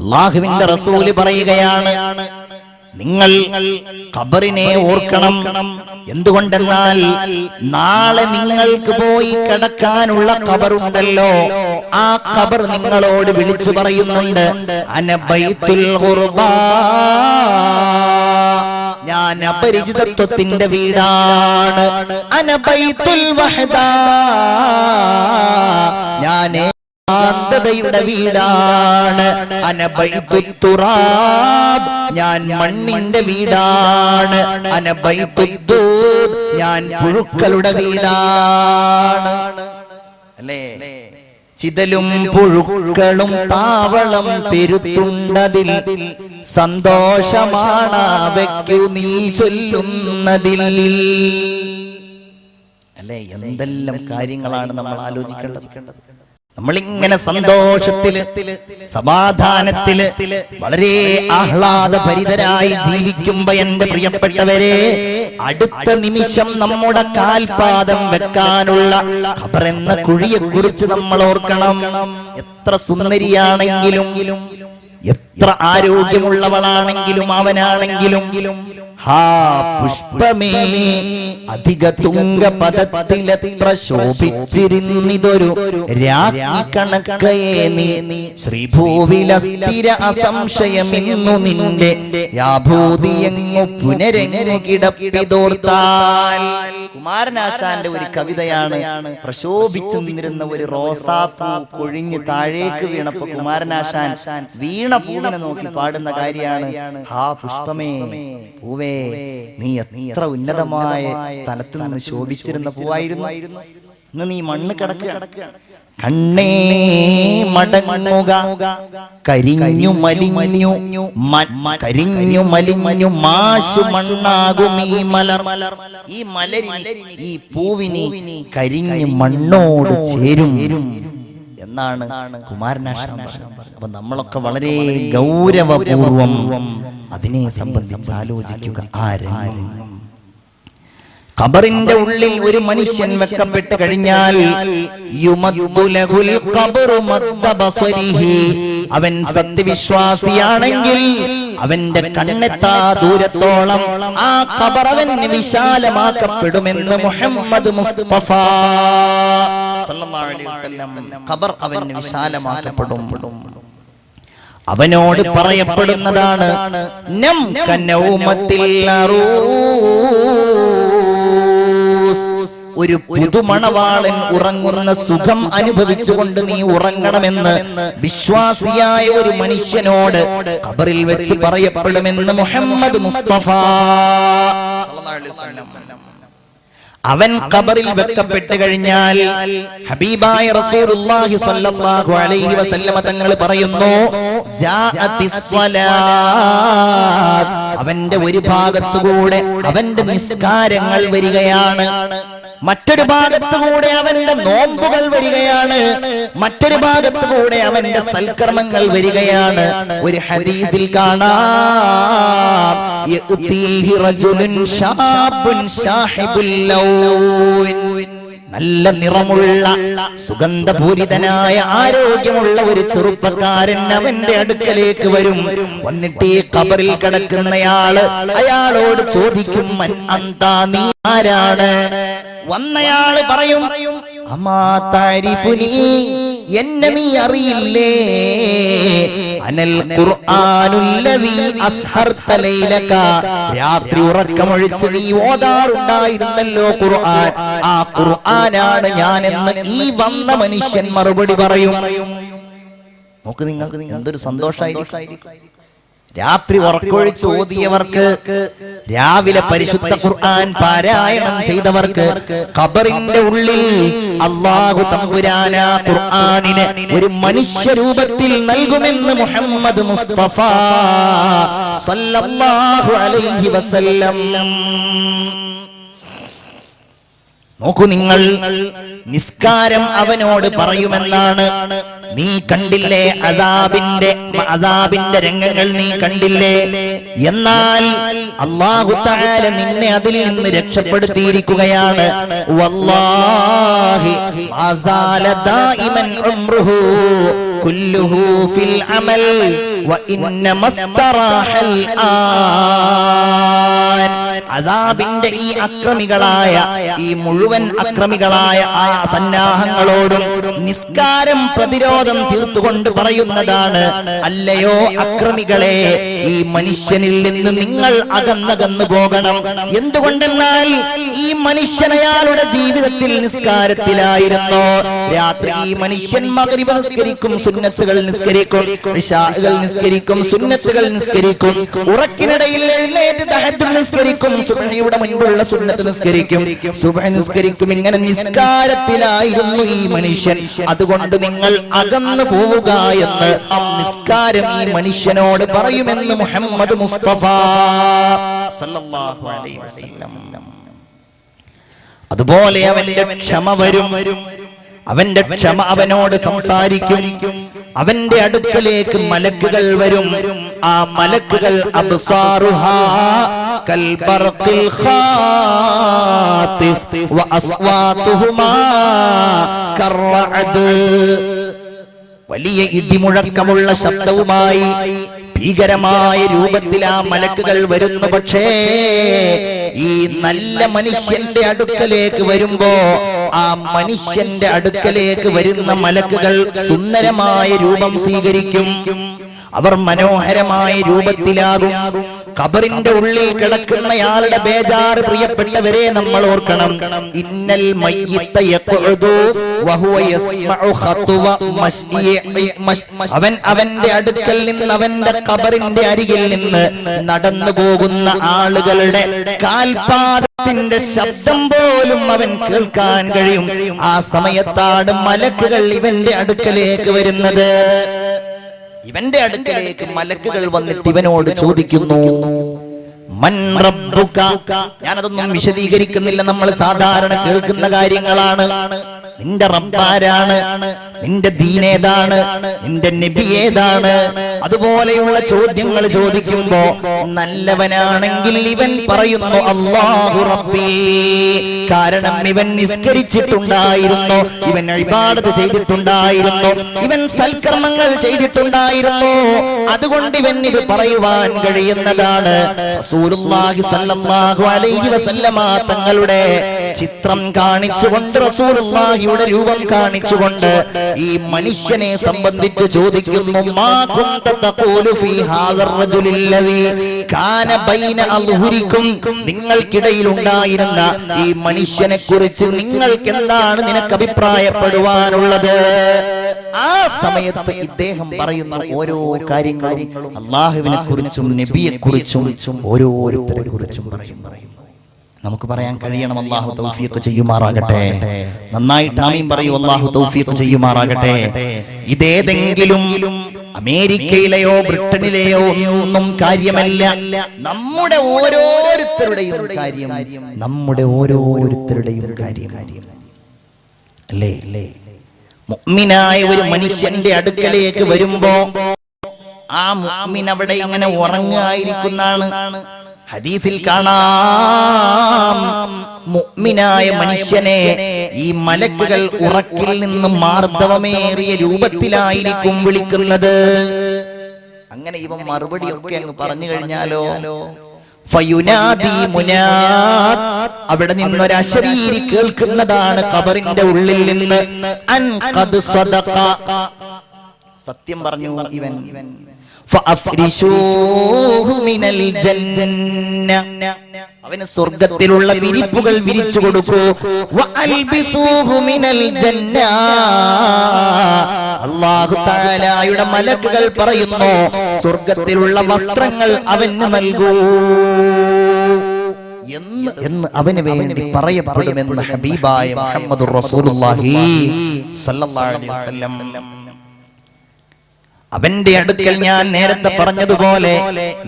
അള്ളാഹുവിന്റെ റസൂൽ പറയുകയാണ് നിങ്ങൾ ഖബറിനെ ഓർക്കണം. എന്തുകൊണ്ടെന്നാൽ നാളെ നിങ്ങൾക്ക് പോയി കിടക്കാനുള്ള ഖബറുണ്ടല്ലോ. ആ ഖബർ നിങ്ങളോട് വിളിച്ചു പറയുന്നുണ്ട്. അനബൈത്തുൽ ഖുർബാ. ഞാൻ അപരിചിതത്വത്തിന്റെ വീടാണ്. അനബൈത്തുൽ വഹദാ. ഞാൻ ശാന്തതയുടെ വീടാണ്. അനബൈത്തുറാബ് ഞാൻ മണ്ണിന്റെ വീടാണ്. അനബൈത്തുദൂദ് ഞാൻ പുഴുക്കളുടെ വീടാണ്. അല്ലേ? ചിതലും പുഴുക്കളും താവളം പെരുത്തുണ്ടതിൽ സന്തോഷമാണ് നീ ചൊല്ലുന്നതിൽ. അല്ലേ? എന്തെല്ലാം കാര്യങ്ങളാണ് നമ്മൾ ആലോചിക്കേണ്ടത്? നമ്മളിങ്ങനെ സന്തോഷത്തിൽ സമാധാനത്തിൽ വളരെ ആഹ്ലാദഭരിതരായി ജീവിക്കുമ്പോ എന്റെ പ്രിയപ്പെട്ടവരെ അടുത്ത നിമിഷം നമ്മുടെ കാൽപാദം വെക്കാനുള്ള ഖബർ എന്ന കുഴിയെ കുറിച്ച് നമ്മൾ ഓർക്കണം. എത്ര സുന്ദരിയാണെങ്കിലും എത്ര ആരോഗ്യമുള്ളവളാണെങ്കിലും അവനാണെങ്കിലും ഹാ പുഷ്പമേ അധിക തുങ്ക പദത്തിലെത്ര ശോഭിച്ചിരുന്നിതൊരു രാജ്ഞി കണക്കയെ നീ. ശ്രീഭൂവില സ്ഥിര അസംശയമിന്നു നിന്റെ യാഭൂതിയെങ്ങു പുനരെങ്ങു കിടപ്പിതോർത്താൽ കുമാരനാശാന്റെ ഒരു കവിതയാണ് പ്രശോഭിച്ചു നിന്നിരുന്ന ഒരു റോസാപ്പൂ കൊഴിഞ്ഞ് താഴേക്ക് വീണപ്പോ കുമാരനാശാൻ വീണ പൂവിനെ നോക്കി പാടുന്ന കാര്യമാണ് ഹാ പുഷ്പമേ. പൂവേ നീ എത്ര ഉന്നതമായ സ്ഥലത്ത് നിന്ന് ശോഭിച്ചിരുന്ന പൂവായിരുന്നു. ഇന്ന് നീ മണ്ണ് കിടക്കുക കണ്ണേ മടങ്ങുക. കരിഞ്ഞു മലിഞ്ഞു കരിഞ്ഞു മലിഞ്ഞു മാശു മണ്ണാകും ഈ മലർ. ഈ മലരിന് ഈ പൂവിന് കരിഞ്ഞു മണ്ണോട് ചേരും എന്നാണ് കുമാരനാശാൻ പറഞ്ഞത്. അപ്പൊ നമ്മളൊക്കെ വളരെ ഗൗരവപൂർവം അതിനെ സംബന്ധിച്ച് ആലോചിക്കുക. ആ ഖബറിന്റെ ഉള്ളിൽ ഒരു മനുഷ്യൻ വെക്കപ്പെട്ട് കഴിഞ്ഞാൽ അവൻ സത്യവിശ്വാസിയാണെങ്കിൽ അവന്റെ കണ്ണെത്താ ദൂരത്തോളം ആ ഖബർ അവന് വിശാലമാക്കപ്പെടുമെന്ന് മുഹമ്മദ് മുസ്തഫ. ഖബർ അവൻ വിശാലമാക്കപ്പെടും. അവനോട് പറയപ്പെടുന്നതാണ് നം കനൗമത്തിൽ അറൂസ്. ഒരു പുതുമണവാളൻ ഉറങ്ങുന്ന സുഖം അനുഭവിച്ചുകൊണ്ട് നീ ഉറങ്ങണമെന്ന് വിശ്വാസിയായ ഒരു മനുഷ്യനോട് ഖബറിൽ വെച്ച് പറയപ്പെടുമെന്ന് മുഹമ്മദ് മുസ്തഫ. അവൻ ഖബറിൽ വെക്കപ്പെട്ട് കഴിഞ്ഞാൽ ഹബീബായ റസൂലുള്ളാഹി സ്വല്ലല്ലാഹു അലൈഹി വസല്ലമ തങ്ങൾ പറയുന്നു അവന്റെ ഒരു ഭാഗത്തുകൂടെ അവന്റെ നിസ്കാരങ്ങൾ വരികയാണ്. മറ്റൊരു ഭാഗത്തുകൂടെ അവന്റെ നോമ്പുകൾ വരികയാണ്. മറ്റൊരു ഭാഗത്തുകൂടെ അവന്റെ സൽക്കർമ്മങ്ങൾ വരികയാണ്. ഒരു ഹദീസിൽ കാണാം. റജുലുൻ നല്ല നിറമുള്ള സുഗന്ധപൂരിതനായ ആരോഗ്യമുള്ള ഒരു ചെറുപ്പക്കാരൻ അവന്റെ അടുക്കലേക്ക് വരും. വന്നിട്ട് ഈ കബറിൽ കിടക്കുന്നയാൾ അയാളോട് ചോദിക്കും "മൻ അന്താ നീ ആരാണ്? വന്നയാൾ പറയും അമാ താരിഫുനി എന്നെ നീ അറിയില്ലേ? അനൽ ലൈലക. രാത്രി ഉറക്കമൊഴിച്ച് നീ ഓതാറുണ്ടായിരുന്നല്ലോ ഖുർആൻ. ആ ഖുർആനാണ് ഞാൻ എന്ന് ഈ വന്ന മനുഷ്യൻ മറുപടി പറയും. നോക്ക് നിങ്ങൾക്ക് എന്തൊരു സന്തോഷമായിരിക്കും രാത്രി ഉറക്കൊഴിച്ച് ഓതിയവർക്ക് രാവിലെ പരിശുദ്ധ ഖുർആൻ പാരായണം ചെയ്തവർക്ക് ഖബറിന്റെ ഉള്ളിൽ അള്ളാഹു തമ്പുരാന ഖുർആനിനെ ഒരു മനുഷ്യരൂപത്തിൽ നൽകുമെന്ന് മുഹമ്മദ് മുസ്തഫ സല്ലല്ലാഹു അലൈഹി വസല്ലം. നോക്കൂ നിങ്ങൾ. നിസ്കാരം അവനോട് പറയുമെന്നാണ്. നീ കണ്ടില്ലേ അതാബിന്റെ അതാബിന്റെ രംഗങ്ങൾ നീ കണ്ടില്ലേ? എന്നാൽ അള്ളാഹു താല നിന്നെ അതിൽ നിന്ന് രക്ഷപ്പെടുത്തിയിരിക്കുകയാണ്. അമൽ അതാബിന്റെ ഈ അക്രമികളായ ഈ മുഴുവൻ അക്രമികളായ ആ സന്നാഹങ്ങളോടും നിസ്കാരം പ്രതിരോധം തീർത്തുകൊണ്ട് പറയുന്നതാണ് അല്ലയോ അക്രമികളെ ഈ മനുഷ്യനിൽ നിന്ന് നിങ്ങൾ അകന്നകന്നു പോകണം. എന്തുകൊണ്ടെന്നാൽ ഈ മനുഷ്യൻ അയാളുടെ ജീവിതത്തിൽ നിസ്കാരത്തിലായിരുന്നു. രാത്രി ഈ മനുഷ്യൻ മകരിവ നിസ്കരിക്കും സുന്നത്തുകൾ നിസ്കരിക്കും നിസ്കരിക്കും സുന്നത്തുകൾ നിസ്കരിക്കും ഉറക്കിനിടയിൽ എഴുന്നേറ്റ് തഹജ്ജുദ് നിസ്കരിക്കും സുബഹിയുടെ മുൻപുള്ള സുന്നത്ത് നിസ്കരിക്കും. സുബഹ നിസ്കരിക്കും. ഇങ്ങനെ നിസ്കാരത്തിലായിരുന്നു ഈ മനുഷ്യൻ. അതുകൊണ്ട് നിങ്ങൾ അകന്നു പോവുക എന്ന് നിസ്കാരം ഈ മനുഷ്യനോട് പറയുമെന്ന് മുഹമ്മദ് മുസ്തഫ സല്ലല്ലാഹു അലൈഹി വസല്ലം. അതുപോലെ അവന്റെ ക്ഷമ വരും. അവന്റെ ക്ഷമ അവനോട് സംസാരിക്കും. അവന്റെ അടുക്കലേക്ക് മലക്കുകൾ വരും. ആ മലക്കുകൾ വലിയ ഇടിമുഴക്കമുള്ള ശബ്ദവുമായി ഭീകരമായ രൂപത്തിൽ ആ മലക്കുകൾ വരുന്നു പക്ഷേ ഈ നല്ല മനുഷ്യന്റെ അടുക്കലേക്ക് വരുമ്പോ ആ മനുഷ്യന്റെ അടുക്കലേക്ക് വരുന്ന മലക്കുകൾ സുന്ദരമായ രൂപം സ്വീകരിക്കും. അവർ മനോഹരമായ രൂപത്തിലാകും. ഖബറിന്റെ ഉള്ളിൽ കിടക്കുന്നയാളുടെ ബേജാറ് പ്രിയപ്പെട്ടവരെ നമ്മൾ ഓർക്കണം. ഇന്നൽ അവൻ അവന്റെ അടുക്കൽ നിന്ന് അവന്റെ ഖബറിന്റെ അരികിൽ നിന്ന് നടന്നു പോകുന്ന ആളുകളുടെ കാൽപാദത്തിന്റെ ശബ്ദം പോലും അവൻ കേൾക്കാൻ കഴിയും. ആ സമയത്താണ് മലക്കുകൾ ഇവന്റെ അടുക്കലേക്ക് വരുന്നത്. ഇവന്റെ അടുക്കലേക്ക് മലക്കുകൾ വന്നിട്ട് ഇവനോട് ചോദിക്കുന്നു ഞാനതൊന്നും വിശദീകരിക്കുന്നില്ല നമ്മൾ സാധാരണ കേൾക്കുന്ന കാര്യങ്ങളാണ്. നിന്റെ റബ്ബാരാണ്. നിന്റെ ദീനേതാണ് നിന്റെ നബി ഏതാണ് അതുപോലെയുള്ള ചോദ്യങ്ങൾ ചോദിക്കുമ്പോ നല്ലവനാണെങ്കിൽ ഇവൻ പറയുന്നു അള്ളാഹു റബ്ബി. കാരണം ഇവൻ നിസ്കരിച്ചിട്ടുണ്ടായിരുന്നു ഇവൻ ഒരുപാട് ചെയ്തിട്ടുണ്ടായിരുന്നു ഇവൻ സൽക്കർമ്മങ്ങൾ ചെയ്തിട്ടുണ്ടായിരുന്നു. അതുകൊണ്ട് ഇവൻ ഇത് പറയുവാൻ കഴിയുന്നതാണ്. തങ്ങളുടെ ചിത്രം കാണിച്ചുകൊണ്ട് റസൂലുള്ളാഹിയുടെ രൂപം കാണിച്ചുകൊണ്ട് ഈ മനുഷ്യനെ സംബന്ധിച്ച് ചോദിക്കുന്നു മാ കുന്ത തഖൂലു ഫീ ഹാദർ റജുലില്ലദീ. കാന ബൈന അൽഹുരിക്കും നിങ്ങൾക്കിടയിൽ ഉണ്ടായിരുന്ന ഈ മനുഷ്യനെ കുറിച്ച് നിങ്ങൾക്ക് എന്താണ് നിനക്ക് അഭിപ്രായപ്പെടുവാനുള്ളത്? ആ സമയത്ത് ഇദ്ദേഹം പറയുന്ന ഓരോ കാര്യങ്ങളും അള്ളാഹുവിനെ കുറിച്ചും നബിയെ കുറിച്ചും ഓരോരുത്തരെ കുറിച്ചും പറയുന്നു. നമുക്ക് പറയാൻ കഴിയണം. അള്ളാഹു തൗഫീഖ് ചെയ്യുമാറാകട്ടെ. നന്നായിട്ട് ആമീൻ പറയൂ. അള്ളാഹു തൗഫീഖ് ചെയ്യുമാറാകട്ടെ. ഇതേതെങ്കിലും അമേരിക്കയിലെയോ ബ്രിട്ടനിലെയോ ഒന്നും കാര്യമല്ല. നമ്മുടെ ഓരോരുത്തരുടെയും കാര്യം നമ്മുടെ ഓരോരുത്തരുടെയും കാര്യം. അല്ലേ? അല്ലേ? മുഅ്മിനായ ഒരു മനുഷ്യന്റെ അടുക്കലേക്ക് വരുമ്പോ ആ മുഅ്മിൻ അവിടെ ഇങ്ങനെ ഉറങ്ങായിരിക്കുന്നതാണ് ഹദീസിൽ കാണാം. മുഅ്മിനായ മനുഷ്യനെ ഈ മലക്കുകൾ ഉറക്കിൽ നിന്ന് മാർദ്ദവമേറിയ രൂപത്തിലായിരിക്കും വിളിക്കുന്നത്. അങ്ങനെ ഇവ മറുപടി ഒക്കെ അങ്ങ് പറഞ്ഞു കഴിഞ്ഞാലോ? അവിടെ നിന്നൊരു അശരീരി കേൾക്കുന്നതാണ് ഖബറിന്റെ ഉള്ളിൽ നിന്ന്. അൻ സത്യം പറഞ്ഞു ഇവൻ. അവന് സ്വർഗത്തിലുള്ള വിരിപ്പുകൾ വിരിച്ചു കൊടുക്കൂ. അല്ലാഹു തആലയുടെ മലക്കുകൾ പറയുന്നു. സ്വർഗത്തിലുള്ള വസ്ത്രങ്ങൾ അവന് നൽകൂ. എന്ന് എന്ന് അവന് വേണ്ടി പറയപ്പെടുമെന്ന് ഹബീബായ മുഹമ്മദ് റസൂലുള്ളാഹി സല്ലല്ലാഹു അലൈഹി വസല്ലം. അവന്റെ അടുക്കൽ ഞാൻ നേരത്തെ പറഞ്ഞതുപോലെ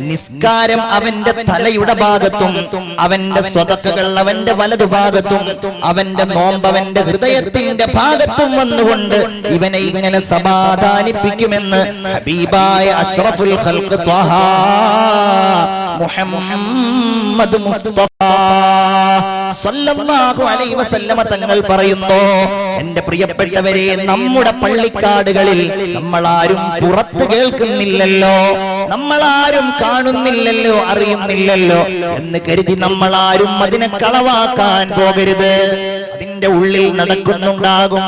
നിസ്കാരം അവന്റെ തലയുടെ ഭാഗത്തും അവന്റെ സ്വതക്കകൾ അവന്റെ വലതു ഭാഗത്തും അവന്റെ നോമ്പവന്റെ ഹൃദയത്തിന്റെ ഭാഗത്തും വന്നുകൊണ്ട് ഇവനെ ഇങ്ങനെ സമാധാനിപ്പിക്കുമെന്ന് ഹബീബായ അഷ്റഫുൽ മുഹമ്മദ് മുസ്തഫ. സ്വല്ലല്ലാഹു അലൈഹി വസല്ലമ തങ്ങൾ പറയുന്നു എന്റെ പ്രിയപ്പെട്ടവരെ നമ്മുടെ പള്ളിക്കാടുകളിൽ നമ്മളാരും പുറത്ത് കേൾക്കുന്നില്ലല്ലോ നമ്മളാരും കാണുന്നില്ലല്ലോ അറിയുന്നില്ലല്ലോ എന്ന് കരുതി നമ്മളാരും അതിനെ കളവാക്കാൻ പോകരുത്. അതിന്റെ ഉള്ളിൽ നടക്കുന്നുണ്ടാകും.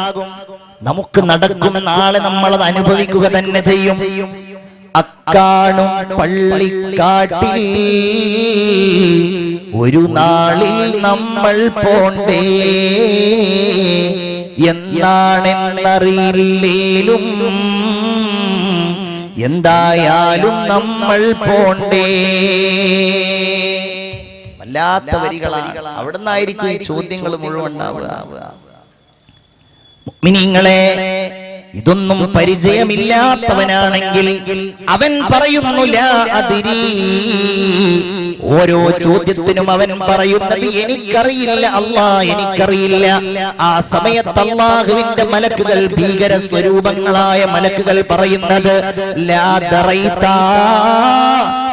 നമുക്ക് നടക്കും നാളെ നമ്മൾ അത് അനുഭവിക്കുക തന്നെ ചെയ്യും. അക്കാണും പള്ളിക്കാട്ടിൽ ഒരു നാളിൽ നമ്മൾ പോണ്ടേ? എന്നാണെന്നറിയില്ലേലും എന്തായാലും നമ്മൾ പോണ്ടേ? വല്ലാത്ത വരികളാണ് അവിടെ നിന്നായിരിക്കും ഈ ചോദ്യങ്ങൾ മുഴുവൻ ഉണ്ടാവുക. മിനിങ്ങളെ ഇതൊന്നും പരിചയമില്ലാത്തവനാണെങ്കിൽ അവൻ പറയുന്നു അതിരി ഓരോ ചോദ്യത്തിനും അവൻ പറയുന്നത് എനിക്കറിയില്ല അല്ലാ എനിക്കറിയില്ല. ആ സമയത്ത് അള്ളാഹുവിന്റെ മലക്കുകൾ ഭീകര സ്വരൂപങ്ങളായ മലക്കുകൾ പറയുന്നത് ലാ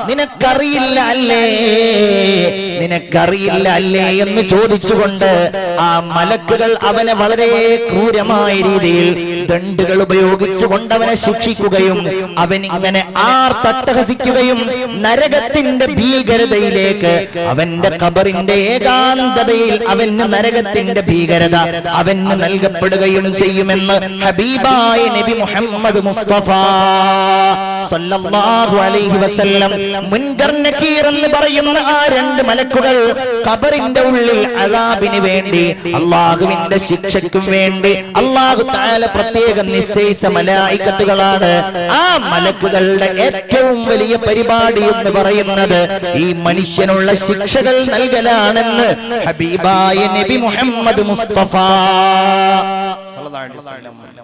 നിനക്കറിയില്ല അല്ലേ നിനക്കറിയില്ല അല്ലേ എന്ന് ചോദിച്ചുകൊണ്ട് ആ മലക്കുകൾ അവനെ വളരെ ക്രൂരമായ രീതിയിൽ ദണ്ടുകൾ ഉപയോഗിച്ചുകൊണ്ട് അവനെ ശിക്ഷിക്കുകയും അവൻ ഇങ്ങനെ ആർ തട്ടഹസിക്കുകയും നരകത്തിന്റെ ഭീകരതയിലേക്ക് അവന്റെ കബറിന്റെ ഏകാന്തതയിൽ അവന് നരകത്തിന്റെ ഭീകരത അവന് നൽകപ്പെടുകയും ചെയ്യുമെന്ന് ഹബീബായ നബി മുഹമ്മദ് മുസ്തഫ സല്ലല്ലാഹു അലൈഹി വസല്ലം മുൻകർ എന്ന് പറയുന്ന ആ രണ്ട് മലക്കുകൾ കബറിന്റെ ഉള്ളിൽ അലാബിന് വേണ്ടി അള്ളാഹുവിന്റെ ശിക്ഷയ്ക്കും വേണ്ടി അള്ളാഹു താല പ്രത്യേകം നിശ്ചയിച്ച മലായിക്കത്തുകളാണ് ആ മലക്കുകളുടെ ഏറ്റവും വലിയ പരിപാടി എന്ന് പറയുന്നത്. ഈ മനുഷ്യനുള്ള ശിക്ഷകൾ നൽകലാണെന്ന് ഹബീബായ നബി മുഹമ്മദ് മുസ്തഫ. സല്ലല്ലാഹു അലൈഹി വസല്ലം.